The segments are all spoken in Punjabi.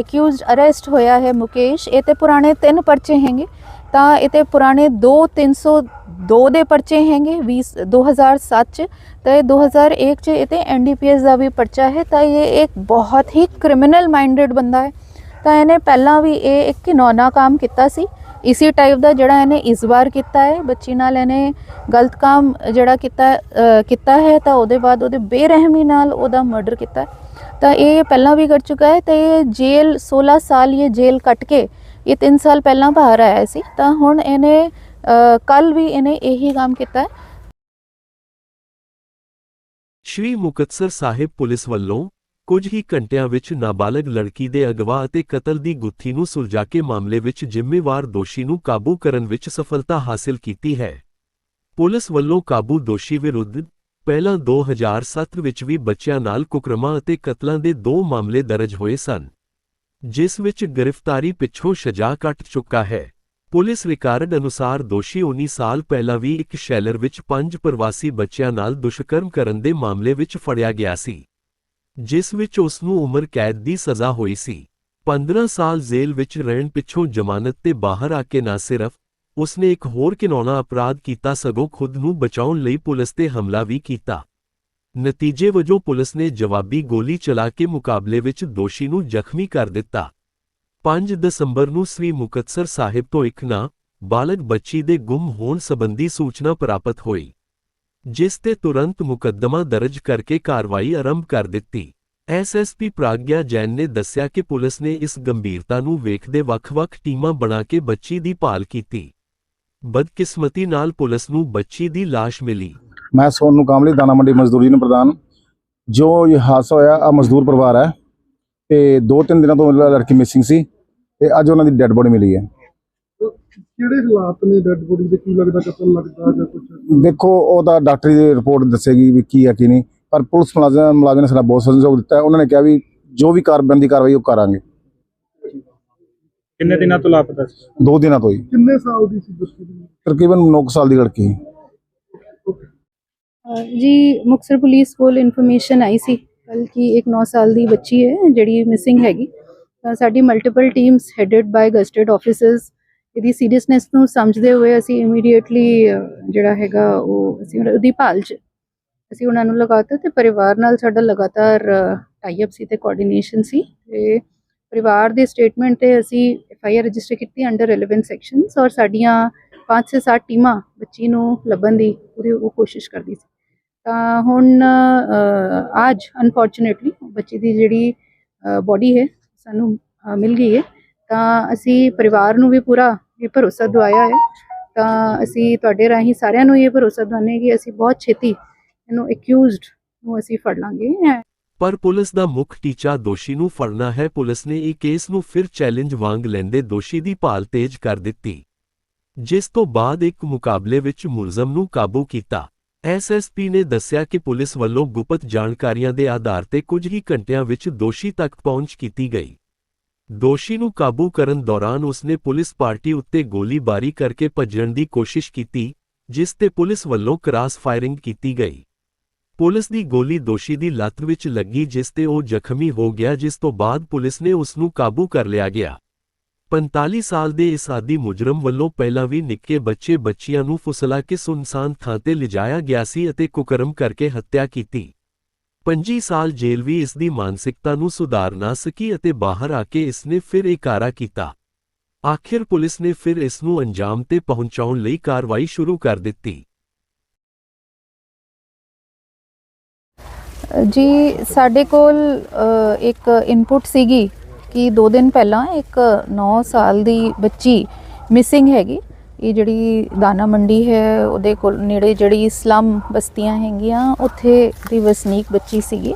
ਅਕਿਊਜ਼ਡ ਅਰੈਸਟ ਹੋਇਆ ਹੈ ਮੁਕੇਸ਼। ਇਹ ਤੇ ਪੁਰਾਣੇ ਤਿੰਨ ਪਰਚੇ ਹੈਗੇ। ਤਾਂ ਇਹ ਤੇ ਪੁਰਾਣੇ 2 302 ਦੇ ਪਰਚੇ ਹੈਗੇ 20 2007 ਚ। ਤੇ 2001 ਚ ਇਹ ਤੇ ਐਨਡੀਪੀਐਸ ਦਾ ਵੀ ਪਰਚਾ ਹੈ। ਤਾਂ ਇਹ ਇੱਕ ਬਹੁਤ ਹੀ ਕ੍ਰਿਮੀਨਲ ਮਾਈਂਡਡ ਬੰਦਾ ਹੈ। ਤਾਂ ਇਹਨੇ ਪਹਿਲਾਂ ਵੀ ਇਹ ਇੱਕ ਘਿਨੌਨਾ ਕੰਮ ਕੀਤਾ ਸੀ। ਇਸੇ ਟਾਈਪ ਦਾ ਜਿਹੜਾ ਇਹਨੇ ਇਸ ਵਾਰ ਕੀਤਾ ਹੈ। ਬੱਚੀ ਨਾਲ ਇਹਨੇ ਗਲਤ ਕੰਮ ਜਿਹੜਾ ਕੀਤਾ ਕੀਤਾ ਹੈ, ਤਾਂ ਉਹਦੇ ਬਾਅਦ ਉਹਦੇ ਬੇਰਹਿਮੀ ਨਾਲ ਉਹਦਾ ਮਰਡਰ ਕੀਤਾ ਤਾਂ ਇਹ ਪਹਿਲਾਂ ਵੀ ਕਰ ਚੁੱਕਾ ਹੈ ਤੇ ਇਹ ਜੇਲ੍ਹ 16 ਸਾਲ ਇਹ ਜੇਲ੍ਹ ਕੱਟ ਕੇ ਇਹ 3 ਸਾਲ ਪਹਿਲਾਂ ਬਾਹਰ ਆਇਆ ਸੀ। ਤਾਂ ਹੁਣ ਇਹਨੇ ਕੱਲ ਵੀ ਇਹਨੇ ਇਹੀ ਕੰਮ ਕੀਤਾ ਸ਼੍ਰੀ ਮੁਕਤਸਰ ਸਾਹਿਬ ਪੁਲਿਸ ਵੱਲੋਂ ਕੁਝ ਹੀ ਘੰਟਿਆਂ ਵਿੱਚ ਨਾਬਾਲਗ ਲੜਕੀ ਦੇ ਅਗਵਾ ਅਤੇ ਕਤਲ ਦੀ ਗੁੱਥੀ ਨੂੰ ਸੁਲਝਾ ਕੇ ਮਾਮਲੇ ਵਿੱਚ ਜ਼ਿੰਮੇਵਾਰ ਦੋਸ਼ੀ ਨੂੰ ਕਾਬੂ ਕਰਨ ਵਿੱਚ ਸਫਲਤਾ ਹਾਸਲ ਕੀਤੀ ਹੈ। ਪੁਲਿਸ ਵੱਲੋਂ ਕਾਬੂ ਦੋਸ਼ੀ ਵਿਰੁੱਧ ਪਹਿਲਾਂ 2007 ਵਿੱਚ ਵੀ ਬੱਚਿਆਂ ਨਾਲ ਕੁਕਰਮਾਂ ਅਤੇ ਕਤਲਾਂ ਦੇ ਦੋ ਮਾਮਲੇ ਦਰਜ ਹੋਏ ਸਨ, ਜਿਸ ਵਿੱਚ ਗ੍ਰਿਫਤਾਰੀ ਪਿੱਛੋਂ ਸਜ਼ਾ ਕੱਟ ਚੁੱਕਾ ਹੈ। ਪੁਲਿਸ ਰਿਕਾਰਡ ਅਨੁਸਾਰ ਦੋਸ਼ੀ 19 ਸਾਲ ਪਹਿਲਾਂ ਵੀ ਇੱਕ ਸ਼ੈਲਰ ਵਿੱਚ ਪੰਜ ਪ੍ਰਵਾਸੀ ਬੱਚਿਆਂ ਨਾਲ ਦੁਸ਼ਕਰਮ ਕਰਨ ਦੇ ਮਾਮਲੇ ਵਿੱਚ ਫੜਿਆ ਗਿਆ ਸੀ, ਜਿਸ ਵਿੱਚ ਉਸ ਨੂੰ ਉਮਰ ਕੈਦ ਦੀ ਸਜ਼ਾ ਹੋਈ ਸੀ। 15 ਸਾਲ ਜੇਲ੍ਹ ਵਿੱਚ ਰਹਿਣ ਪਿੱਛੋਂ ਜ਼ਮਾਨਤ ਤੇ ਬਾਹਰ ਆ ਕੇ ਨਾ ਸਿਰਫ ਉਸਨੇ ਇੱਕ ਹੋਰ ਘਿਨੌਣਾ ਅਪਰਾਧ ਕੀਤਾ ਸਗੋਂ ਖੁਦ ਨੂੰ ਬਚਾਉਣ ਲਈ ਪੁਲਿਸ ਤੇ ਹਮਲਾ ਵੀ ਕੀਤਾ। ਨਤੀਜੇ ਵਜੋਂ ਪੁਲਿਸ ਨੇ ਜਵਾਬੀ ਗੋਲੀ ਚਲਾ ਕੇ ਮੁਕਾਬਲੇ ਵਿੱਚ ਦੋਸ਼ੀ ਨੂੰ ਜ਼ਖਮੀ ਕਰ ਦਿੱਤਾ। 5 ਦਸੰਬਰ ਨੂੰ ਸ੍ਰੀ ਮੁਕਤਸਰ ਸਾਹਿਬ ਤੋਂ ਇੱਕ ਨਾ ਬਾਲਗ ਬੱਚੀ ਦੇ ਗੁੰਮ ਹੋਣ ਸੰਬੰਧੀ ਸੂਚਨਾ ਪ੍ਰਾਪਤ ਹੋਈ, ਜਿਸ ਤੇ ਤੁਰੰਤ ਮੁਕੱਦਮਾ ਦਰਜ ਕਰਕੇ ਕਾਰਵਾਈ ਆਰੰਭ ਕਰ ਦਿੱਤੀ। ਐਸਐਸਪੀ ਪ੍ਰਾਗਿਆ ਜੈਨ ਨੇ ਦੱਸਿਆ ਕਿ ਪੁਲਿਸ ਨੇ ਇਸ ਗੰਭੀਰਤਾ ਨੂੰ ਵੇਖਦੇ ਵੱਖ-ਵੱਖ ਟੀਮਾਂ ਬਣਾ ਕੇ ਬੱਚੀ ਦੀ ਭਾਲ ਕੀਤੀ। ਬਦਕਿਸਮਤੀ ਨਾਲ ਪੁਲਿਸ ਨੂੰ ਬੱਚੀ ਦੀ ਲਾਸ਼ ਮਿਲੀ। ਮੈਂ ਸੋਨੂੰ ਕਾਮਲੀ ਦਾਣਾ ਮੰਡੀ ਮਜ਼ਦੂਰੀ ਨੂੰ ਪ੍ਰਧਾਨ। ਜੋ ਇਹ ਹਾਦਸਾ ਹੋਇਆ ਆ ਮਜ਼ਦੂਰ ਪਰਿਵਾਰ ਹੈ। ਤੇ ਦੋ ਤਿੰਨ ਦਿਨਾਂ ਤੋਂ ਲੜਕੀ ਮਿਸਿੰਗ ਸੀ ਤੇ ਅੱਜ ਉਹਨਾਂ ਦੀ ਡੈੱਡ ਬੋਡੀ ਮਿਲੀ ਹੈ। ਕਿਹੜੇ ਹਾਲਾਤ ਨੇ ਡੈਡ ਬੋਡੀ ਦੇ? ਕੀ ਲੱਗਦਾ ਕਤਲ ਲੱਗਦਾ ਜਾਂ ਕੁਝ ਦੇਖੋ ਉਹਦਾ ਡਾਕਟਰੀ ਦੀ ਰਿਪੋਰਟ ਦੱਸੇਗੀ ਵੀ ਕੀ ਹੈ ਕੀ ਨਹੀਂ। ਪਰ ਪੁਲਿਸ ਮੁਲਾਜ਼ਮ ਮੁਲਾਜ਼ਮ ਨੇ ਸਾਡਾ ਬਹੁਤ ਸਹਿਯੋਗ ਦਿੱਤਾ ਉਹਨਾਂ ਨੇ ਕਿਹਾ ਵੀ ਜੋ ਵੀ ਕਾਰਬੰਦੀ ਕਾਰਵਾਈ ਉਹ ਕਰਾਂਗੇ। ਕਿੰਨੇ ਦਿਨਾਂ ਤੋਂ ਲਾਪਤਾ ਸੀ? ਦੋ ਦਿਨਾਂ ਤੋਂ ਹੀ। ਕਿੰਨੇ ਸਾਲ ਦੀ ਸੀ ਬੱਚੀ ਦੀ? ਤਕਰੀਬਨ 9 ਸਾਲ ਦੀ ਲੜਕੀ ਜੀ ਮੁਕਤਸਰ ਪੁਲਿਸ ਕੋਲ ਇਨਫੋਰਮੇਸ਼ਨ ਆਈ ਸੀ ਕੱਲ ਕਿ ਇੱਕ 9 ਸਾਲ ਦੀ ਬੱਚੀ ਹੈ ਜਿਹੜੀ ਮਿਸਿੰਗ ਹੈਗੀ। ਤਾਂ ਸਾਡੀ multiple teams headed by gazetted officers ਇਹਦੀ ਸੀਰੀਅਸਨੈਸ ਨੂੰ ਸਮਝਦੇ ਹੋਏ ਅਸੀਂ ਇਮੀਡੀਏਟਲੀ ਜਿਹੜਾ ਹੈਗਾ ਉਹ ਅਸੀਂ ਉਹਦੀ ਭਾਲ 'ਚ ਅਸੀਂ ਉਹਨਾਂ ਨੂੰ ਲਗਾਤਾ ਤੇ ਪਰਿਵਾਰ ਨਾਲ ਸਾਡਾ ਲਗਾਤਾਰ ਟਾਈ ਅਪ ਸੀ ਤੇ ਕੋਆਰਡੀਨੇਸ਼ਨ ਸੀ ਤੇ ਪਰਿਵਾਰ ਦੇ ਸਟੇਟਮੈਂਟ ਤੇ ਅਸੀਂ ਐਫ ਆਈ ਆਰ ਰਜਿਸਟਰ ਕੀਤੀ ਅੰਡਰ ਰੈਲੇਵੈਂਟ ਸੈਕਸ਼ਨਸ ਔਰ ਸਾਡੀਆਂ 5 ਸੇ 7 ਟੀਮਾਂ ਬੱਚੀ ਨੂੰ ਲੱਭਣ ਦੀ ਪੂਰੀ ਉਹ ਕੋਸ਼ਿਸ਼ ਕਰਦੀ ਸੀ। ਤਾਂ ਹੁਣ ਅੱਜ ਅਨਫੋਰਚੂਨੇਟਲੀ ਬੱਚੀ ਦੀ ਜਿਹੜੀ ਬੋਡੀ ਹੈ, ਸਾਨੂੰ ਮਿਲ ਗਈ ਹੈ। ਤਾਂ ਅਸੀਂ ਪਰਿਵਾਰ ਨੂੰ ਵੀ ਪੂਰਾ ਇਹ ਭਰੋਸਾ ਦਵਾਇਆ ਹੈ। ਤਾਂ ਅਸੀਂ ਤੁਹਾਡੇ ਰਾਹੀਂ ਸਾਰਿਆਂ ਨੂੰ ਇਹ ਭਰੋਸਾ ਦਵਾਉਂਦੇ ਕਿ ਅਸੀਂ ਬਹੁਤ ਛੇਤੀ ਇਹਨੂੰ ਅਕਿਊਜ਼ਡ ਨੂੰ ਅਸੀਂ ਫੜ ਲਾਂਗੇ। ਪਰ ਪੁਲਿਸ ਦਾ ਮੁੱਖ ਟੀਚਾ ਦੋਸ਼ੀ ਨੂੰ ਫੜਨਾ ਹੈ। ਪੁਲਿਸ ਨੇ ਇਹ ਕੇਸ ਨੂੰ ਫਿਰ ਚੈਲੰਜ ਵਾਂਗ ਲੈਂਦੇ ਦੋਸ਼ੀ ਦੀ ਭਾਲ ਤੇਜ਼ ਕਰ ਦਿੱਤੀ। ਜਿਸ ਤੋਂ ਬਾਅਦ ਇੱਕ ਮੁਕਾਬਲੇ ਵਿੱਚ ਮੁਲਜ਼ਮ ਨੂੰ ਕਾਬੂ ਕੀਤਾ। ਐਸਐਸਪੀ ਨੇ ਦੱਸਿਆ ਕਿ ਪੁਲਿਸ ਵੱਲੋਂ ਗੁਪਤ ਜਾਣਕਾਰੀਆਂ ਦੇ ਆਧਾਰ ਤੇ ਕੁਝ ਹੀ ਘੰਟਿਆਂ ਵਿੱਚ ਦੋਸ਼ੀ ਤੱਕ ਪਹੁੰਚ ਕੀਤੀ ਗਈ। ਦੋਸ਼ੀ ਨੂੰ ਕਾਬੂ ਕਰਨ ਦੌਰਾਨ ਉਸਨੇ ਪੁਲਿਸ ਪਾਰਟੀ ਉੱਤੇ ਗੋਲੀਬਾਰੀ ਕਰਕੇ ਭੱਜਣ ਦੀ ਕੋਸ਼ਿਸ਼ ਕੀਤੀ, ਜਿਸ ਤੇ ਪੁਲਿਸ ਵੱਲੋਂ ਕ੍ਰਾਸ ਫਾਇਰਿੰਗ ਕੀਤੀ ਗਈ। ਪੁਲਿਸ ਦੀ ਗੋਲੀ ਦੋਸ਼ੀ ਦੀ ਲੱਤ ਵਿੱਚ ਲੱਗੀ ਜਿਸ ਤੇ ਉਹ ਜ਼ਖਮੀ ਹੋ ਗਿਆ, ਜਿਸ ਤੋਂ ਬਾਅਦ ਪੁਲਿਸ ਨੇ ਉਸ ਨੂੰ ਕਾਬੂ ਕਰ ਲਿਆ ਗਿਆ। 45 ਸਾਲ ਦੇ ਇਸ ਆਦੀ ਮੁਜਰਮ ਵੱਲੋਂ ਪਹਿਲਾਂ ਵੀ ਨਿੱਕੇ ਬੱਚੇ ਬੱਚੀਆਂ ਨੂੰ ਫੁਸਲਾ ਕੇ ਸੁਨਸਾਨ ਥਾਂ ਤੇ ਲਿਜਾਇਆ ਗਿਆ ਸੀ ਅਤੇ ਕੁਕਰਮ ਕਰਕੇ ਹੱਤਿਆ ਕੀਤੀ। 25 ਸਾਲ ਜੇਲ੍ਹ ਵੀ ਇਸ ਦੀ ਮਾਨਸਿਕਤਾ ਨੂੰ ਸੁਧਾਰ ਨਾ ਸਕੀ ਅਤੇ ਬਾਹਰ ਆ ਕੇ ਇਸ ਨੇ ਫਿਰ ਇਕਾਰਾ ਕੀਤਾ। ਆਖਿਰ ਪੁਲਿਸ ਨੇ ਫਿਰ ਇਸ ਨੂੰ ਅੰਜਾਮ ਤੇ ਪਹੁੰਚਾਉਣ ਲਈ ਕਾਰਵਾਈ ਸ਼ੁਰੂ ਕਰ ਦਿੱਤੀ। ਜੀ, ਸਾਡੇ ਕੋਲ ਇੱਕ ਇਨਪੁਟ ਸੀਗੀ ਕਿ 2 ਦਿਨ ਪਹਿਲਾਂ ਇੱਕ 9 ਸਾਲ ਦੀ ਬੱਚੀ ਮਿਸਿੰਗ ਹੈਗੀ। ਇਹ ਜਿਹੜੀ ਦਾਣਾ ਮੰਡੀ ਹੈ, ਉਹਦੇ ਕੋਲ ਨੇੜੇ ਜਿਹੜੀ ਸਲਮ ਬਸਤੀਆਂ ਹੈਗੀਆਂ, ਉੱਥੇ ਦੀ ਵਸਨੀਕ ਬੱਚੀ ਸੀਗੀ।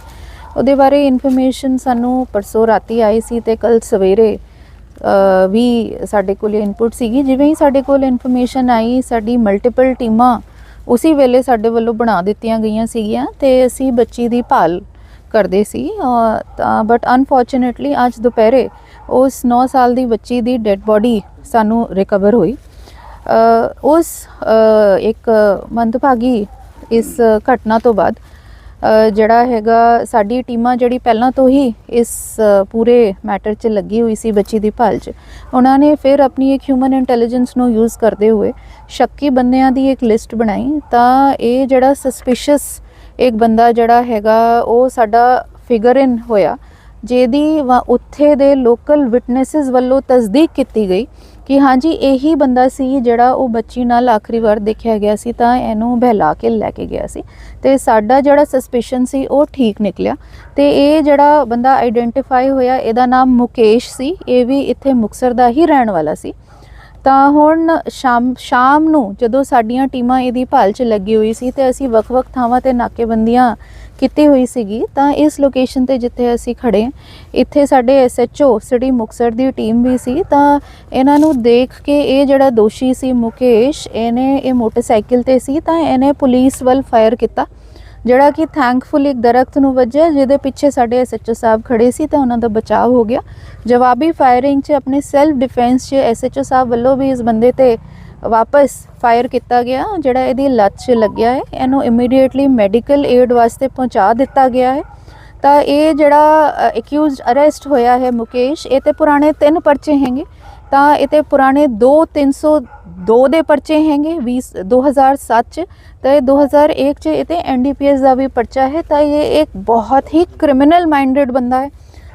ਉਹਦੇ ਬਾਰੇ ਇਨਫੋਰਮੇਸ਼ਨ ਸਾਨੂੰ ਪਰਸੋਂ ਰਾਤੀ ਆਈ ਸੀ ਤੇ ਕੱਲ ਸਵੇਰੇ ਵੀ ਸਾਡੇ ਕੋਲ ਇਨਪੁਟ ਸੀਗੀ। ਜਿਵੇਂ ਹੀ ਸਾਡੇ ਕੋਲ ਇਨਫੋਰਮੇਸ਼ਨ ਆਈ, ਸਾਡੀ ਮਲਟੀਪਲ ਟੀਮਾਂ ਉਸੇ ਵੇਲੇ ਸਾਡੇ ਵੱਲੋਂ ਬਣਾ ਦਿੱਤੀਆਂ ਗਈਆਂ ਸੀਗੀਆਂ ਤੇ ਅਸੀਂ ਬੱਚੀ ਦੀ ਭਾਲ ਕਰਦੇ ਸੀ ਤਾਂ ਬਟ ਅਨਫੋਰਚੂਨੇਟਲੀ ਅੱਜ ਦੁਪਹਿਰੇ ਉਸ 9 ਸਾਲ ਦੀ ਬੱਚੀ ਦੀ ਡੈੱਡ ਬੋਡੀ ਸਾਨੂੰ ਰਿਕਵਰ ਹੋਈ। ਉਸ ਇੱਕ ਮੰਦਭਾਗੀ ਇਸ ਘਟਨਾ ਤੋਂ ਬਾਅਦ ਜਿਹੜਾ ਹੈਗਾ, ਸਾਡੀ ਟੀਮਾਂ ਜਿਹੜੀ ਪਹਿਲਾਂ ਤੋਂ ਹੀ ਇਸ ਪੂਰੇ ਮੈਟਰ 'ਚ ਲੱਗੀ ਹੋਈ ਸੀ ਬੱਚੀ ਦੀ ਭਾਲ 'ਚ। ਉਹਨਾਂ ਨੇ ਫਿਰ ਆਪਣੀ ਇੱਕ ਹਿਊਮਨ ਇੰਟੈਲੀਜੈਂਸ ਨੂੰ ਯੂਜ਼ ਕਰਦੇ ਹੋਏ ਸ਼ੱਕੀ ਬੰਦਿਆਂ ਦੀ ਇੱਕ ਲਿਸਟ ਬਣਾਈ। ਤਾਂ ਇਹ ਜਿਹੜਾ ਸਸਪੀਸ਼ੀਅਸ ਇੱਕ ਬੰਦਾ ਜਿਹੜਾ ਹੈਗਾ, ਉਹ ਸਾਡਾ ਫਿਗਰ ਇਨ ਹੋਇਆ, ਜਿਹਦੀ ਵਾ- ਉੱਥੇ ਦੇ ਲੋਕਲ ਵਿਟਨੈਸਸ ਵੱਲੋਂ ਤਸਦੀਕ ਕੀਤੀ ਗਈ। ਕਿ ਹਾਂਜੀ, ਇਹੀ ਬੰਦਾ ਸੀ ਜਿਹੜਾ ਉਹ ਬੱਚੀ ਨਾਲ ਆਖਰੀ ਵਾਰ ਦੇਖਿਆ ਗਿਆ ਸੀ, ਤਾਂ ਇਹਨੂੰ ਬਹਿਲਾ ਕੇ ਲੈ ਕੇ ਗਿਆ ਸੀ। ਤੇ ਸਾਡਾ ਜਿਹੜਾ ਸਸਪੀਸ਼ਨ ਸੀ, ਉਹ ਠੀਕ ਨਿਕਲਿਆ। ਤੇ ਇਹ ਜਿਹੜਾ ਬੰਦਾ ਆਈਡੈਂਟੀਫਾਈ ਹੋਇਆ, ਇਹਦਾ ਨਾਮ ਮੁਕੇਸ਼ ਸੀ। ਇਹ ਵੀ ਇੱਥੇ ਮੁਕਸਰ ਦਾ ਹੀ ਰਹਿਣ ਵਾਲਾ ਸੀ। ਤਾਂ ਹੁਣ ਸ਼ਾਮ ਸ਼ਾਮ ਨੂੰ ਜਦੋਂ ਸਾਡੀਆਂ ਟੀਮਾਂ ਇਹਦੀ ਭਾਲ 'ਚ ਲੱਗੀ ਹੋਈ ਸੀ ਤੇ ਅਸੀਂ ਵੱਖ-ਵੱਖ ਥਾਵਾਂ ਤੇ ਨਾਕੇਬੰਦੀਆਂ ਕੀਤੀ ਹੋਈ ਸੀਗੀ, ਤਾਂ ਇਸ ਲੋਕੇਸ਼ਨ ਤੇ ਜਿੱਥੇ ਅਸੀਂ ਖੜੇ, ਇੱਥੇ ਸਾਡੇ ਐਸਐਚਓ ਸਿਟੀ ਮੁਕਸਰ ਦੀ ਟੀਮ ਵੀ ਸੀ, ਤਾਂ ਇਹਨਾਂ ਨੂੰ ਦੇਖ ਕੇ ਇਹ ਜਿਹੜਾ ਦੋਸ਼ੀ ਸੀ ਮੁਕੇਸ਼, ਇਹਨੇ ਇਹ ਮੋਟਰਸਾਈਕਲ ਤੇ ਸੀ, ਤਾਂ ਇਹਨੇ ਪੁਲਿਸ ਵੱਲ ਫਾਇਰ ਕੀਤਾ। ਜਿਹੜਾ ਕਿ ਥੈਂਕਫੁਲ ਇੱਕ ਦਰਖਤ ਨੂੰ ਵੱਜਿਆ, ਜਿਹਦੇ ਪਿੱਛੇ ਸਾਡੇ ਐਸਐਚਓ ਸਾਹਿਬ ਖੜੇ ਸੀ ਤਾਂ ਉਹਨਾਂ ਦਾ ਬਚਾਅ ਹੋ ਗਿਆ। ਜਵਾਬੀ ਫਾਇਰਿੰਗ 'ਚ ਆਪਣੇ ਸੈਲਫ ਡਿਫੈਂਸ 'ਚ ਐਸਐਚਓ ਸਾਹਿਬ ਵੱਲੋਂ ਵੀ ਇਸ ਬੰਦੇ ਤੇ ਵਾਪਸ ਫਾਇਰ ਕੀਤਾ ਗਿਆ, ਜਿਹੜਾ ਇਹਦੀ ਲੱਤ 'ਚ ਲੱਗਿਆ ਹੈ। ਇਹਨੂੰ ਇਮੀਡੀਏਟਲੀ ਮੈਡੀਕਲ ਏਡ ਵਾਸਤੇ ਪਹੁੰਚਾ ਦਿੱਤਾ ਗਿਆ ਹੈ। ਤਾਂ ਇਹ ਜਿਹੜਾ ਅਕਿਊਜ਼ਡ ਅਰੈਸਟ ਹੋਇਆ ਹੈ ਮੁਕੇਸ਼, ਇਹ ਤੇ ਪੁਰਾਣੇ ਤਿੰਨ ਪਰਚੇ ਹੈਗੇ। ਤਾਂ ਇਹ ਤੇ ਪੁਰਾਣੇ 2 302 ਦੇ ਪਰਚੇ ਹੈਗੇ 20 2007 ਚ, ਤਾਂ ਇਹ 2001 ਚ ਇਹ ਤੇ ਐਨਡੀਪੀਐਸ ਦਾ ਵੀ ਪਰਚਾ ਹੈ, ਤਾਂ ਇਹ ਇੱਕ ਬਹੁਤ ਹੀ ਕ੍ਰਿਮੀਨਲ ਮਾਈਂਡਡ ਬੰਦਾ ਹੈ।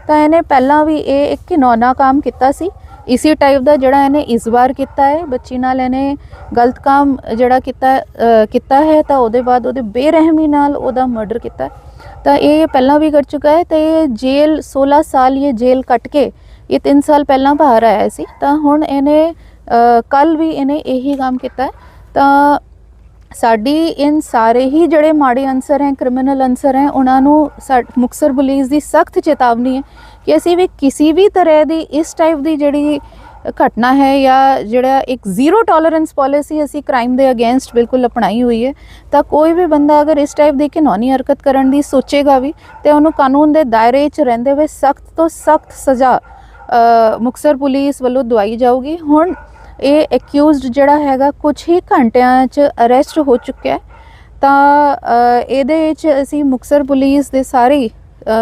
ਤਾਂ ਇਹਨੇ ਪਹਿਲਾਂ ਵੀ ਇਹ ਇੱਕ ਘਿਨੌਨਾ ਕੰਮ ਕੀਤਾ ਸੀ। ਇਸੇ ਟਾਈਪ ਦਾ ਜਿਹੜਾ ਇਹਨੇ ਇਸ ਵਾਰ ਕੀਤਾ ਹੈ, ਬੱਚੀ ਨਾਲ ਇਹਨੇ ਗਲਤ ਕੰਮ ਜਿਹੜਾ ਕੀਤਾ ਕੀਤਾ ਹੈ, ਤਾਂ ਉਹਦੇ ਬਾਅਦ ਉਹਦੇ ਬੇਰਹਿਮੀ ਨਾਲ ਉਹਦਾ ਮਰਡਰ ਕੀਤਾ ਤਾਂ ਇਹ ਪਹਿਲਾਂ ਵੀ ਕਰ ਚੁੱਕਾ ਹੈ, ਤੇ ਇਹ ਜੇਲ੍ਹ 16 ਸਾਲ ਇਹ ਜੇਲ੍ਹ ਕੱਟ ਕੇ ਇਹ 3 ਸਾਲ ਪਹਿਲਾਂ ਬਾਹਰ ਆਇਆ ਸੀ, ਤਾਂ ਹੁਣ ਇਹਨੇ ਕੱਲ ਵੀ ਇਹਨੇ ਇਹੀ ਕੰਮ ਕੀਤਾ ਤਾਂ ਸਾਡੀ ਇਨ ਸਾਰੇ ਹੀ ਜਿਹੜੇ ਮਾੜੇ ਅਨਸਰ ਹੈ ਕ੍ਰਿਮੀਨਲ ਅਨਸਰ ਹੈ, ਉਹਨਾਂ ਨੂੰ ਸਾ- ਮੁਕਤਸਰ ਪੁਲਿਸ ਦੀ ਸਖਤ ਚੇਤਾਵਨੀ ਹੈ ਕਿ ਅਸੀਂ ਵੀ ਕਿਸੇ ਵੀ ਤਰ੍ਹਾਂ ਦੀ ਇਸ ਟਾਈਪ ਦੀ ਜਿਹੜੀ ਘਟਨਾ ਹੈ ਜਾਂ ਜਿਹੜਾ ਇੱਕ ਜ਼ੀਰੋ ਟੋਲਰੈਂਸ ਪਾਲਿਸੀ ਅਸੀਂ ਕ੍ਰਾਈਮ ਦੇ ਅਗੇਂਸਟ ਬਿਲਕੁਲ ਅਪਣਾਈ ਹੋਈ ਹੈ, ਤਾਂ ਕੋਈ ਵੀ ਬੰਦਾ ਅਗਰ ਇਸ ਟਾਈਪ ਦੀ ਘਿਨੌਣੀ ਹਰਕਤ ਕਰਨ ਦੀ ਸੋਚੇਗਾ ਵੀ, ਤੇ ਉਹਨੂੰ ਕਾਨੂੰਨ ਦੇ ਦਾਇਰੇ 'ਚ ਰਹਿੰਦੇ ਹੋਏ ਸਖਤ ਤੋਂ ਸਖਤ ਸਜ਼ਾ ਅ, ਮੁਕਤਸਰ ਪੁਲਿਸ ਵੱਲੋਂ ਦਵਾਈ ਜਾਊਗੀ। ਹੁਣ ਇਹ ਐਕਿਊਜ਼ਡ ਜਿਹੜਾ ਹੈਗਾ ਕੁਝ ਹੀ ਘੰਟਿਆਂ 'ਚ ਅਰੈਸਟ ਹੋ ਚੁੱਕਿਆ ਤਾਂ ਇਹਦੇ ਵਿੱਚ ਅਸੀਂ ਮੁਕਤਸਰ ਪੁਲਿਸ ਦੇ ਸਾਰੇ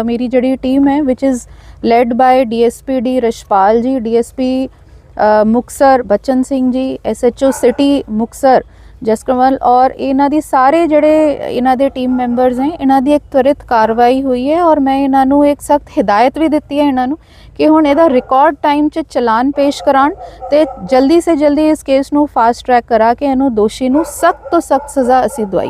ਮੇਰੀ ਜਿਹੜੀ ਟੀਮ ਹੈ ਵਿਚ is led by DSP D Rashpal ji DSP Muktsar Bachan Singh ji SHO city Muktsar ਜਸਕਰਮਲ ਔਰ ਇਹਨਾਂ ਦੀ ਸਾਰੇ ਜਿਹੜੇ ਇਹਨਾਂ ਦੇ ਟੀਮ ਮੈਂਬਰਸ ਨੇ, ਇਹਨਾਂ ਦੀ ਇੱਕ ਤਵਰਿਤ ਕਾਰਵਾਈ ਹੋਈ ਹੈ ਔਰ ਮੈਂ ਇਹਨਾਂ ਨੂੰ ਇੱਕ ਸਖਤ ਹਦਾਇਤ ਵੀ ਦਿੱਤੀ ਹੈ ਇਹਨਾਂ ਨੂੰ ਕਿ ਹੁਣ ਇਹਦਾ ਰਿਕਾਰਡ ਟਾਈਮ 'ਚ ਚਲਾਨ ਪੇਸ਼ ਕਰਾਉਣ ਤੇ ਜਲਦੀ ਸੇ ਜਲਦੀ ਇਸ ਕੇਸ ਨੂੰ ਫਾਸਟ ਟਰੈਕ ਕਰਾ ਕੇ ਇਹਨੂੰ ਦੋਸ਼ੀ ਨੂੰ ਸਖਤ ਤੋਂ ਸਖਤ ਸਜ਼ਾ ਅਸੀਂ ਦਵਾਈਏ।